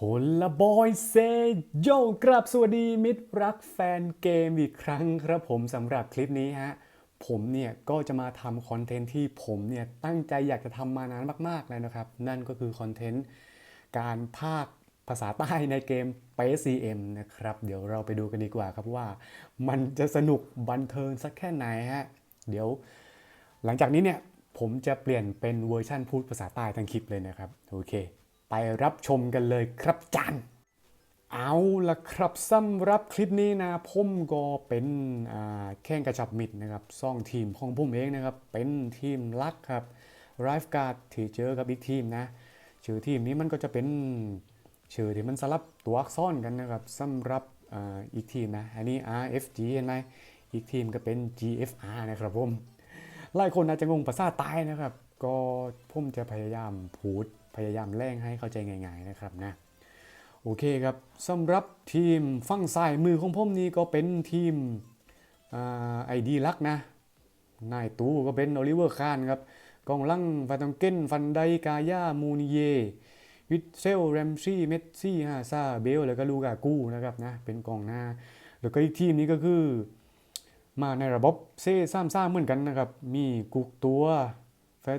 โหละบอยเซโยกราบสวัสดีมิตรรักแฟนเกมอีกครั้งครับผมสำหรับคลิปนี้ฮะ ผมเนี่ยก็จะมาทำคอนเทนต์ที่ผมเนี่ยตั้งใจอยากจะทำมานานมากๆแล้วนะครับ นั่นก็คือคอนเทนต์การพากย์ภาษาใต้ในเกม p c m นะครับ เดี๋ยวเราไปดูกันดีกว่าครับว่า มันจะสนุกบันเทิงสักแค่ไหนฮะ เดี๋ยว หลังจากนี้เนี่ยผมจะเปลี่ยนเป็นเวอร์ชั่นพูดภาษาใต้ทั้งคลิปเลยนะครับโอเค ไปรับชมกันเลยครับจันเอาละครับสำหรับคลิปนี้นะผมก็เป็นแข่งกระชับมิดนะครับซ่องทีมของผมเองนะครับ เป็นทีมลักครับไรฟ์การ์ดที่เจอกับอีกทีมนะชื่อทีมนี้มันก็จะเป็นชื่อที่มันสลับตัวอักษรกันนะครับสำหรับอ,อีกทีมนะ อันนี้ RFG เห็นไหมอีกทีมก็เป็น GFR นะครับผมหลายคนอาจจะงงภาษาใต้นะครับ ก็ผมจะพยายามพูด พยายามแร่งให้เข้าใจง่ายๆนะครับนะโอเคครับสำหรับทีมฝั่งซ้ายมือของผมนี่ก็เป็นทีมไอดีลักนะนายตูก็เป็นโอลิเวอร์คานครับกองหลังฟาตองเกนฟันไดกาญามูนิเย วิทเซลแรมซี่เมสซี่ฮาซาเบล แล้วก็ลูกากูนะครับนะเป็นกองหน้า แล้วก็อีกทีมนี้ก็คือ มาในระบบเซ่ซ้ำซ่าเหมือนกันนะครับ มีกุกตัว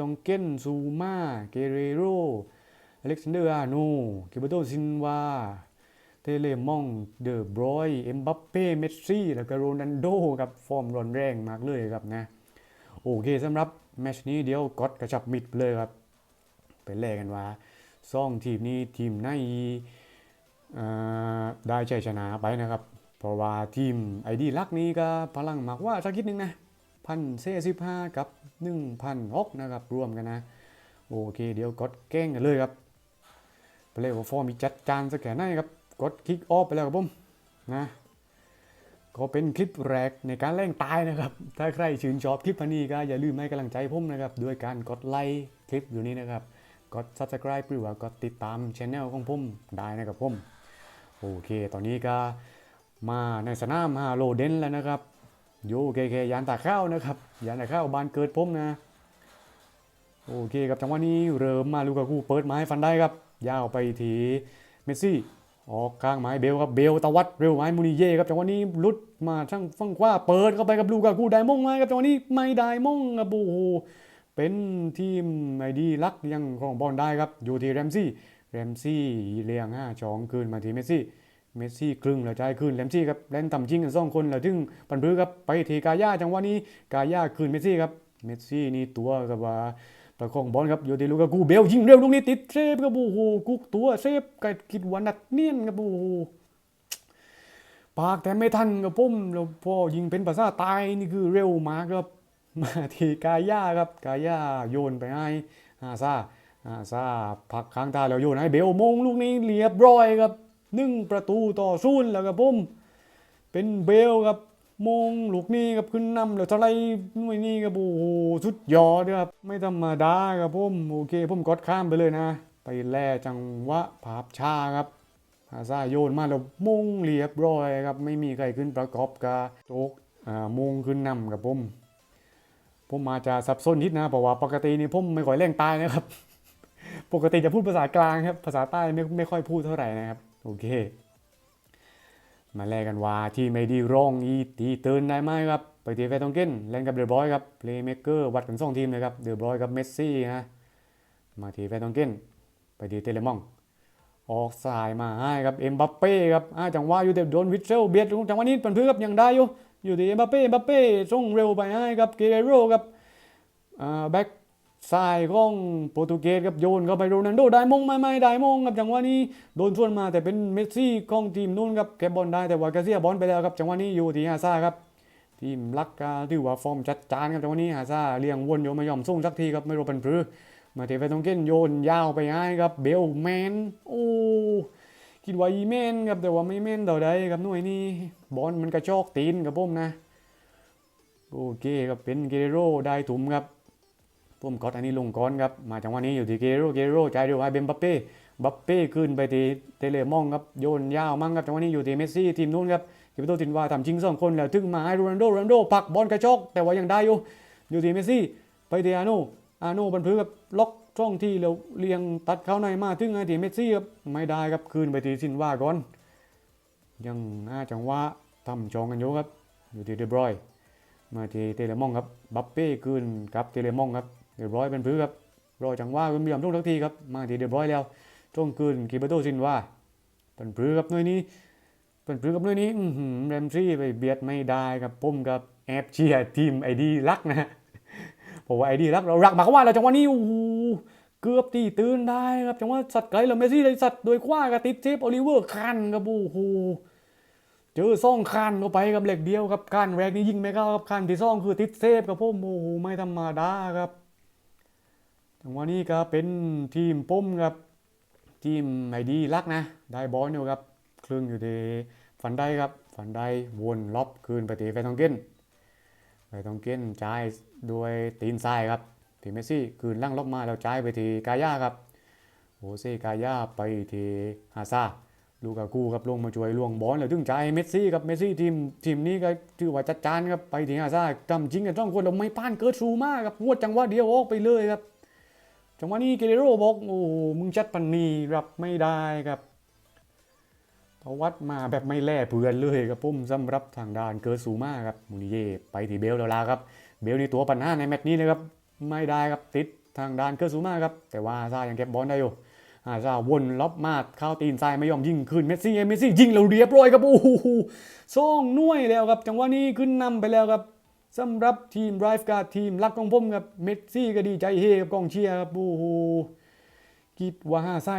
ตองเกนซูมาเกเรโรอเล็กซานเดอร์อาโนกิบโตซินวาเทเลมองเดอบรอยเอ็มบัปเป้เมสซี่แล้วก็โรนัลโดครับฟอร์มร้อนแรงมากเลยครับนะ โอเคสำหรับแมชนี้เดี๋ยวกดกระชับมิดเลยครับ ไปแลกกันว่าซ่องทีมนี้ทีมไหนได้ชัยชนะไปนะครับ เพราะว่าทีมไอดีลักนี้ก็พลังมากกว่าสักนิดนึงนะ พันเซสิบห้ากับหนึ่งพันหกนะครับ รวมกันนะ โอเค เดี๋ยวกดแก้งกันเลยครับไปลยว่าฟอร์มีจัดจานสักแค่ไหนครับ กดคลิกออฟไปแล้วครับผมนะก็เป็นคลิปแรกในการแล่งตายนะครับ ถ้าใครชื่นชอบคลิปนนี้ก็อย่าลืมให้กำลังใจผมนะครับ ด้วยการกดไลค์คลิปอยู่นี้นะครับ กด subscribe หรือว่ากดติดตามช anel ของผมได้นะครับผม โอเค ตอนนี้ก็มาในสนามฮาโลเดนแล้วนะครับ โยเคเคยานตาข้าวนะครับยานตาข้าวบานเกิดผมนะ โอเคครับจังหวะนี้เริ่มมาลูกากูเปิดไม้ฟันได้ครับ ยาวไปทีเมสซี่ออกกลางไม้เบลครับเบลตะวัดเร็วไม้มูนิเย่ครับจังหวะนี้ลุดมาช่างฟังขว้าเปิดเข้าไปกับลูกากูได้มงไหมครับจังหวะนี้ไม่ได้มงครับโอ้โหเป็นทีมไอดีลักยังครองบอลได้ครับอยู่ที่แรมซี่แรมซี่เลี้ยงห้าชองคืนมาทีเมสซี่ เมสซี่ครึ่งแล้วใจายคืนแรมซี่ครับเล่นต่ำจริงกันสองคนแล้วถึงปันพื้ครับไปทีกาย่าจังหวะนี้กาย่าคืนเมสซี่ครับเมสซี่นี่ตัวกับว่าประคองบอลครับอยู่ที่ลูกากูเบลยิงเร็วลูกนี้ติดเซฟครับโอ้โหกุกตัวเซฟก็คิดว่านัดเนียนครับโอ้โหปากแต่ไม่ทันครับผมแล้วพอยิงเป็นภาษาตายนี่คือเร็วมากครับมาทีกาย่าครับกาย่าโยนไปให้อาซาอาซาพักค้างตาแล้วโยนให้เบลมงลูกนี้เรียบร้อยครับ หนึ่งประตูต่อศูนย์แล้วครับผมเป็นเบลครับมงลูกนี้ครับขึ้นนำแล้วเท่าไรหน่วยนี้ครับโอ้โหสุดยอดครับไม่ธรรมดาครับผมโอเคผมกดข้ามไปเลยนะ ไปแล่จังหวะภาพช้าครับอาซาโยนมาแล้วมงเรียบร้อยครับไม่มีใครขึ้นประกอบกับโจกอ่ามงขึ้นนำครับผมผมมาจะสับสนนิดนะเพราะว่าปกตินี่ผมไม่ค่อยแรงตายนะครับ ปกติจะพูดภาษากลางครับภาษาใต้ไม่ไม่ค่อยพูดเท่าไหร่นะครับ โอเค มาแลกกันว่าที่ไม่ดีร้องอีตีเตือนได้ไหมครับ ไปทีเฟตองเกนเล่นกับเดอะบอยครับเพลย์เมเกอร์วัดกันสองทีมเลยครับเดอะบอยกับเมสซี่ฮะมาทีเฟตองเกนไปทีเตเลมองออกสายมาให้ครับเอ็มบัปเป้ครับอาจังหวะอยู่แต่โดนวิทเซลเบียดจังหวะนี้เป็นเพื่อครับยังได้อยู่อยู่ที่เอ็มบัปเป้เอ็มบัปเป้ส่งเร็วไปให้ครับเกเรโรครับแบ็ก ซ้ายของโปรตุเกสครับโยนเข้าไปโรนัลโดได้มงไม่ไม่ได้มงครับจังหวะนี้โดนชวนมาแต่เป็นเมสซี่ของทีมนู้นครับเก็บบอลได้แต่ว่ากาเซียบอลไปแล้วครับจังหวะนี้อยู่ที่ฮาซ่าครับทีมลักกาถือว่าฟอร์มจัดจานครับจังหวะนี้ฮาซ่าเลี้ยงวนโยไม่ยอมส่งสักทีครับไม่รู้เป็นพรือมาเทไปตรงเก้นโยนยาวไปให้ครับเบลแมนโอ้คิดว่าอีแมนครับแต่ว่าไม่แมนเท่าใดครับหน่วยนี้บอลมันกระชอกตีนครับผมนะโอเคครับเป็นเกเรโรได้ถุมครับ ผมกดอันนี้ลงก่อนครับ มาจังหวะนี้อยู่ที่เกโรเกโรจ่ายเร็วให้เบมบัปเป้บัปเป้ขึ้นไปที่เทเลมองครับโยนยาวมั่งครับจังหวะนี้อยู่ที่เมสซี่ทีมนู้นครับกิปโตตินวาทำชิงสองคนแล้วถึงมาให้โรนัลโดโรนัลโดปักบอลกระชอกแต่ว่ายังได้อยู่อยู่ที่เมสซี่ไปที่อาโนอาโนบรรพื้กับล็อกจ้องที่เราเลียงตัดเข้าในมาถึงไอ้ที่เมสซี่ครับไม่ได้ครับคืนไปที่ซินว่าก่อน ยังน่าจังหวะทำจองกันอยู่ครับ อยู่ที่เดบรอยมาที่เทเลมองครับบัปเป้คืนกับเทเลมองครับ เดบรอยเป็นพื้นครับรอจังหวะคุณเบียมทุกทักทีครับมาทีเดบรอยแล้วจ้องคืนกิเบโตซินว่าเป็นพื้นครับน่วยนี้เป็นพื้นกับน่วยนี้อื้อหือแรมซี่ไปเบียดไม่ได้ครับผมกับแอบเชียร์ทีมไอดีรักนะฮะเพราะว่าไอดีรักเรารักหมายความว่าเราจังหวะนี้โอ้โหเกือบตีตื่นได้ครับจังหวะสัตว์ไกลเราเมซี่เลยสัตว์โดยคว้ากับติดเซฟโอลิเวอร์คันครับโอ้โหเจอซ่องคันเข้าไปกับเหล็กเดียวครับคันแรกนี่ยิงไม่เข้าครับคันที่ซ่องคือติดเซฟกับพวกโอ้โหไม่ธรรมดาครับ จังหวะนี้ก็เป็นทีมปุ้มครับทีมไหนดีลักนะ ได้บอลอยู่ครับครึ่งอยู่ที่ฝันได้ครับฝันได้วนล็อบคืนไปตีไฟทองเก้นไฟทองเก้นจ่ายด้วยตีนซ้ายครับทีเมสซี่คืนล่างล็อบมาแล้วจ่ายไปที่กาย่าครับโอเซกาย่าไปที่ฮาซาลูกากูครับลงมาช่วยล่วงบอลแล้วถึงใจเมสซี่ครับเมสซี่ทีมทีมนี้ก็ถือว่าจัดจานครับไปถึงอาซาจำจริงกันต้องคนเราไม่ป้านเกิดซูมากครับวดจังหวะเดียวออกไปเลยครับ จังหวะนี้เกเรโรบอกโอ้มึงจัดปันนีรับไม่ได้ครับเพระวัดมาแบบไม่แล่เพื่อนเลยครับผมสำหรับทางด้านเกิดซูมาครับมูนิเย่ไปที่เบลแล้วลาครับ เบลนี่ตัวปัญหาในแมตช์นี้เลยครับไม่ได้ครับติดทางด้านเกิดซูมาครับแต่ว่าอาซายังเก็บบอลได้อยู่อาซาวนล็อบมาดเข้าตีนซ้ายไม่ยอมยิงคืนเมสซี่เมสซี่ยิงเราเรียบร้อยครับโอ้โหซ่องน่วยแล้วครับจังหวะนี้ขึ้นนำไปแล้วครับ สำหรับทีมไรฟ์การ์ดทีมรักของผมครับเมสซี่ก็ดีใจเฮกับกองเชียร์ครับโอ้โหคิดว่าใส่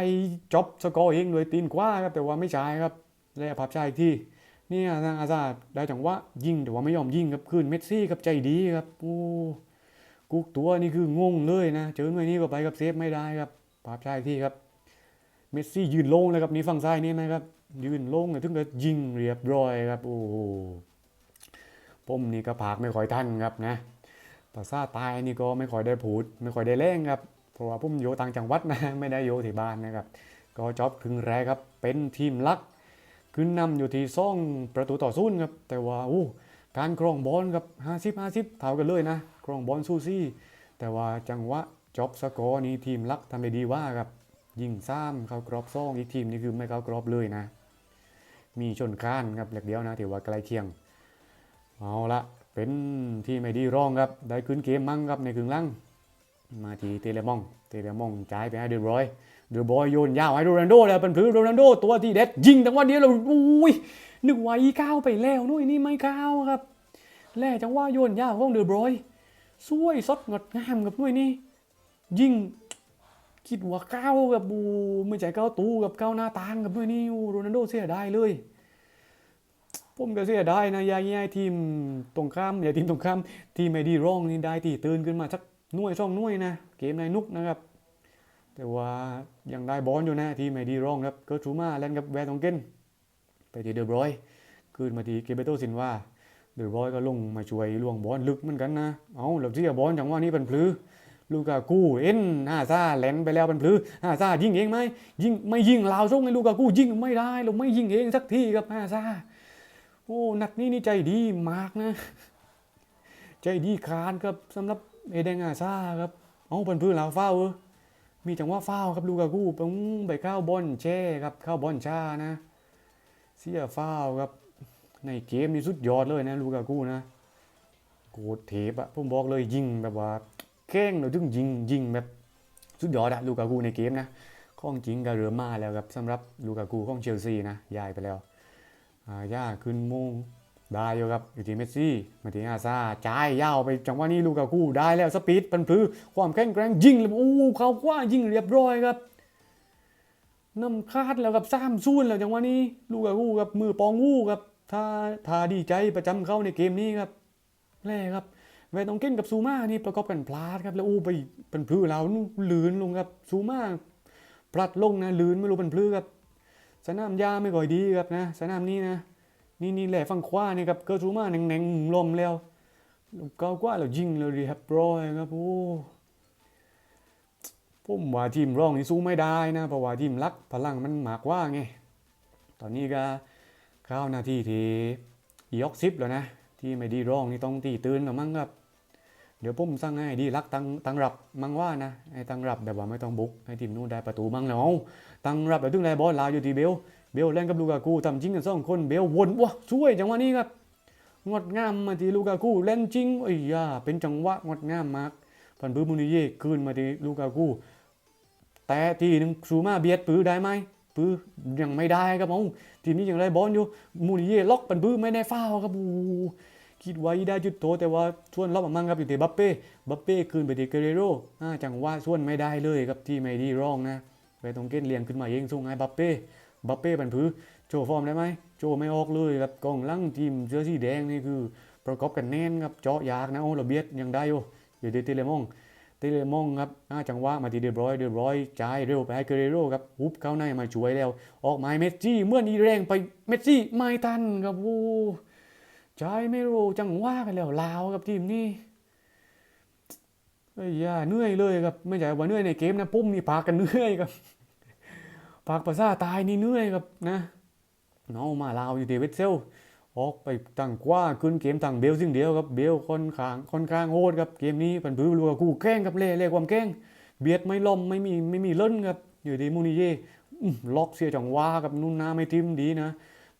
จ็อบสกอร์เองเลยตีนขวาครับแต่ว่าไม่ใช่ครับแล้วพับใช่อีกทีเนี่ยทางอาซาได้จังหวะยิงแต่ว่าไม่ยอมยิงครับคืนเมสซี่ครับใจดีครับโอ้กุกตัวนี่คืองงเลยนะ เจอหน่วยนี้ก็ไปกับเซฟไม่ได้ครับพับใช่อีกทีครับเมสซี่ยืนโล่งเลยครับนี่ฝั่งซ้ายนี่นะครับยืนโล่งเลยถึงจะยิงเรียบร้อยครับโอ้ ผมนี่ก็ผากไม่ค่อยทันครับนะภาษาใตายนี่ก็ไม่ค่อยได้พูด ไม่ค่อยได้เล่งครับเพราะว่าผมอยู่ต่างจังหวัดนะไม่ได้อยู่ที่บ้านนะครับ ก็จอบครึ่งแรกครับเป็นทีมลักขึ้นนำอยู่ที่ซ่องประตูต่อศูนย์ครับแต่ว่าอู้การครองบอลครับ 50 50เท่ากันเลยนะครองบอลสู้ซี่ แต่ว่าจังหวะจอบสกอร์นี้ทีมลักทำได้ดีว่าครับยิงซ้ำเข้ากรอบซ่องอีกทีมนี่คือไม่เข้ากรอบเลยนะ มีชนค้านครับเหล็กเดียวนะถือว่าใกล้เคียง เอาละเป็นที่ไม่ดีร่องครับ ได้ขึ้นเกมมั่งครับในครึ่งหล่างมาทีเตเลมอง เตเลมองจ่ายไปให้เดบรอยน์เดบรอยโยนยาวให้โรนัลโดแล้วเป็นพื้นโรนัลโดตัวที่เด็ดยิงแต่ว่าเดียวเราอุ้ยนึกว่าอีก้าวไปแล้วนู่นนี่ไม่ก้าวครับ แล่จังว่าโยนยาวของเดบรอยน์สวยสดงดงามกับนู่นนี่ยิงคิดว่าก้าวกับบูไม่ใช่ก้าวตูกับก้าวหน้าต่างกับด้วยนี่โรนัลโดเสียไดายเลย ผมก็เสียดายนะยายายทีมตรงข้ามอย่าทีมตรงข้ามทีมไม่ดีร่องนี่ได้ที่ตื่นขึ้นมาสักน่วยช่องน่วยนะ เกมในนุกนะครับ แต่ว่ายังได้บอลอยู่นะทีมไม่ดีร่องครับเกิร์ชูมาเล่นกับแวร์ตองเกนไปที่เดอบรอยน์คืนมาที่เกเบโตซินว่าเดอบรอยก็ลงมาช่วยล่วงบอลลึกเหมือนกันนะเอาเราเสียบอลจังว่านี้เป็นพลือลูกากูเอ็นฮาซาแลนไปแล้วเป็นพลือฮาซายิงเองไหมยิงไม่ยิงลาวส่งให้ลูกากูยิงไม่ได้เราไม่ยิงเองสักทีครับฮาซา โอ้นัดนี้นี่ใจดีมากนะ ใจดีคานครับสำหรับเอเดงฮาซาครับเอาเป็นพลือลาเฝ้าเออมีจังหวะเฝ้าครับลูกากูปงไปเข้าบอลแช่ครับเข้าบอลช้านะ เสียเฝ้าครับ ในเกมนี่สุดยอดเลยนะลูกากูนะโกดเทปอะผมบอกเลยยิงแบบว่าแข้งเราถึงยิงยิงแบบสุดยอดอะลูกากูในเกมนะข้องจริงก็เรือมาแล้วครับสำหรับลูกากูของเชลซีนะย้ายไปแล้ว อาย่าขึ้นโมงได้อยู่ครับอยู่ที่เมสซี่มาที่อาซาจ่ายยาวไปจังหวะนี้ลูกากูได้แล้วสปีดปันพลือความแข็งแกร่งยิงเลยโอ้เขาคว้ายิงเรียบร้อยครับน้ำคาดแล้วกับซ้ำซูนแล้วจังหวะนี้ ลูกากูกับมือปองงูครับท่าท่าดีใจประจำเขาในเกมนี้ครับแร่ครับเวทองเก้นกับซูมานี่ประกอบกันพลาดครับแล้วอู้ไปเป็นพื้เราลื่นลงครับซูมาพลัดลงนะลื่นไม่รู้เป็นพื้ครับ สนามหญ้าไม่ก่อยดีครับนะ สนามนี้นะนี่นี่แหละฝั่งขวานี่ครับเกิดซูมาแหน่งๆลมแล้วกเก้ากว่าเรายิงเลยเรียบรอยครับโอ้ผมว่าทีมร่องนี่สู้ไม่ได้นะเพราะว่าทีมรักพลังมันหมากกว่าไงตอนนี้ก็เข้านาทีที่ยกซิปแล้วนะ ที่ไม่ดีร่องนี่ต้องตีตื่นแล้วมั้งครับ เดี๋ยวผมสั่งให้ดีรักตังตังรับมังว่านะไอ้ตังรับแบบว่าไม่ต้องบุกให้ทีมนู้นได้ประตูมังแล้วเอาตังรับแบบถึงได้บอลลาวอยู่ที่เบลเบลเล่นกับลูกากูทำจริงกันสองคนเบลวนว้าช่วยจังหวะนี้ครับงดงามมาที่ลูกากูเล่นจริงเอ้ยาเป็นจังหวะงดงามมากพันปื้มูนิเย่คืนมาที่ลูกากูแต่ทีหนึ่งซูมาเบียดปื้ได้ไหมปื้อยังไม่ได้ครับเอาทีมนี้ยังได้บอลอยู่มูนิเย่ล็อกปันปื้ไม่ได้ฟาวครับโอ้ คิดไว้ได้จุดโตแต่ว่าส่วนรอบมั่งครับอยู่ที่บัปเป้บัปเป้คืนไปที่เกเรโร่จังหวะส่วนไม่ได้เลยครับที่ไม่ดีร่องนะไปตรงเก้นเลียงขึ้นมาเองส่งให้บัปเป้บัปเป้ปันปื้โชว์ฟอร์มได้ไหมโชว์ไม่ออกเลยครับกองลังทีมเสื้อสีแดงนี่คือประกอบกันแน่นครับเจาะยากนะโอ้ระเบียดยังได้อยู่อยู่ที่เทเลมองเตเลมองครับจังหวะมาที่เดบรอยเดบรอยจ่ายเร็วไปให้เกเรโร่ครับฮุบเข้าในมาช่วยแล้ว ออกไม้เมสซี่เมื่อนี้แรงไปเมสซี่ไม่ทันครับโอ้ จ่ายไม่รู้จังหวะกันแล้วลาวครับทีมนี้เอ้ย่าเหนื่อยเลยครับ ไม่ใช่ว่าเหนื่อยในเกมนะปุ้มนี่พากันเหนื่อยครับพากภาษาตายนี่เหนื่อยครับนะน้องมาลาวอยู่ที่เวสเซลออกไปตั้งกว่าขึ้นเกมตั้งเบลสิ่งเดียวครับเบลค่อนข้างค่อนข้างโหดครับเกมนี้เป็นพื้นรัวกูแกล้งครับเล่เล่ความแกล้งเบียดไม่ล้มไม่มีไม่มีเล่นครับอยู่ดีมูนิเย่ล็อกเสียจังวะครับนุ่นนาไม่ทิมดีนะ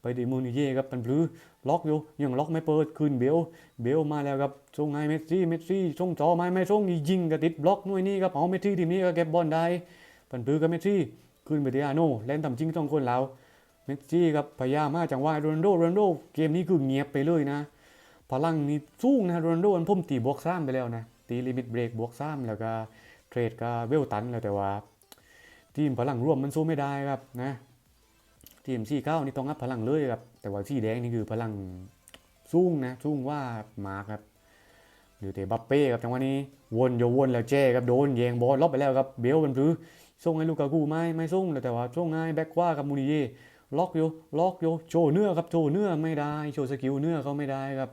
ไปดีมูนิเย่ครับเป็นพื้ ล็อกอยู่ยังล็อกไม่เปิดขึ้นเบลเบลมาแล้วครับส่งให้เมสซี่เมสซี่ส่งจอไม่ไม่ส่งยิงก็ติดบล็อกหน่วยนี้ครับเอาเมสซี่ทีมนี้ก็เก็บบอลได้ป็นพื้นกับเมสซี่ขึ้นไปที่อาโน่เล่นทำจริงต้องคนแล้วเมสซี่ครับพยายามมาจังหวะโรนโดโรนโดเกมนี้คือเงียบไปเลยนะพลังนี่สูงนะโรนโดมันพุ่มตีบวกซ้ำไปแล้วนะตีลิมิตเบรกบวกซ้ำแล้วก็เทรดก็เวลตันแล้วแต่ว่าทีมพลังร่วมมันสู้ไม่ได้ครับนะ ทีมซีเก้านี่ต้องอัพพลังเลยครับ แต่ว่าซีแดงนี่คือพลังสูงนะสูงว่ามาครับหรือเตะบัปเป้ครับจังหวะนี้วนโยวนแล้วเจ้ครับโดนแยงบอลล็อบไปแล้วครับเบลมันพื้ส่งให้ลูกากูไม่ไม่ส่งแต่ว่าส่งให้แบ็กว่ากับมูนิเย่ล็อกอยู่ล็อกอยู่โชว์เนื้อครับโชว์เนื้อไม่ได้โชว์สกิลเนื้อเขาไม่ได้ครับ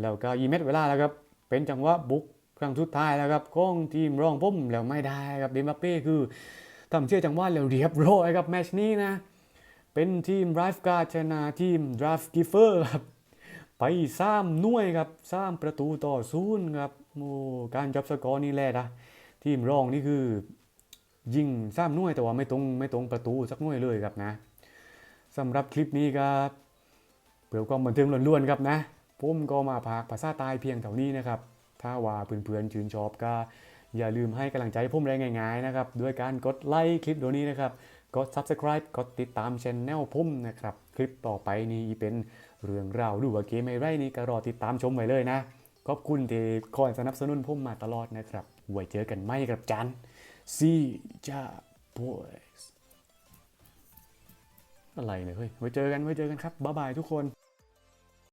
แล้วก็อีเม็ดเวลาแล้วครับเป็นจังหวะบุกครั้งสุดท้ายแล้วครับของทีมรองพุ่มแล้วไม่ได้ครับเดมบัปเป้คือทำเชื่อจังหวะแล้วเรียบร้อยครับแมชนี้นะ เป็นทีมไรฟ์การ์ชนะทีมดราฟกิฟเฟอร์ครับไปสามหน่วยครับสามประตูต่อศูนย์ครับโอ้การจับสกอร์นี่แหละนะทีมรองนี่คือ ยิงสามหน่วยแต่ว่าไม่ตรงไม่ตรงประตูสักหน่วยเลยครับนะสำหรับคลิปนี้ก็เผื่อความบันเทิงล้วนๆครับนะผมก็มาพากภาษาใต้เพียงเท่านี้นะครับ ถ้าว่าเพื่อนๆชื่นชอบก็อย่าลืมให้กำลังใจผมแรงง่ายๆนะครับ ด้วยการกดไลค์คลิปตัวนี้นะครับ กด subscribe กดติดตามช anel พุ่มนะครับ คลิปต่อไปนี้เป็นเรื่องราวดูว่าเกมไม่ไรนี่ก็รอติดตามชมไว้เลยนะ ขอบคุณที่คอยสนับสนุนพุ่มมาตลอดนะครับไว้เจอกันไหม่กับจันซีจ้า boys อะไรเนี่ยเฮ้ยไว้เจอกันไว้เจอกันครับบ๊ายบายทุกคน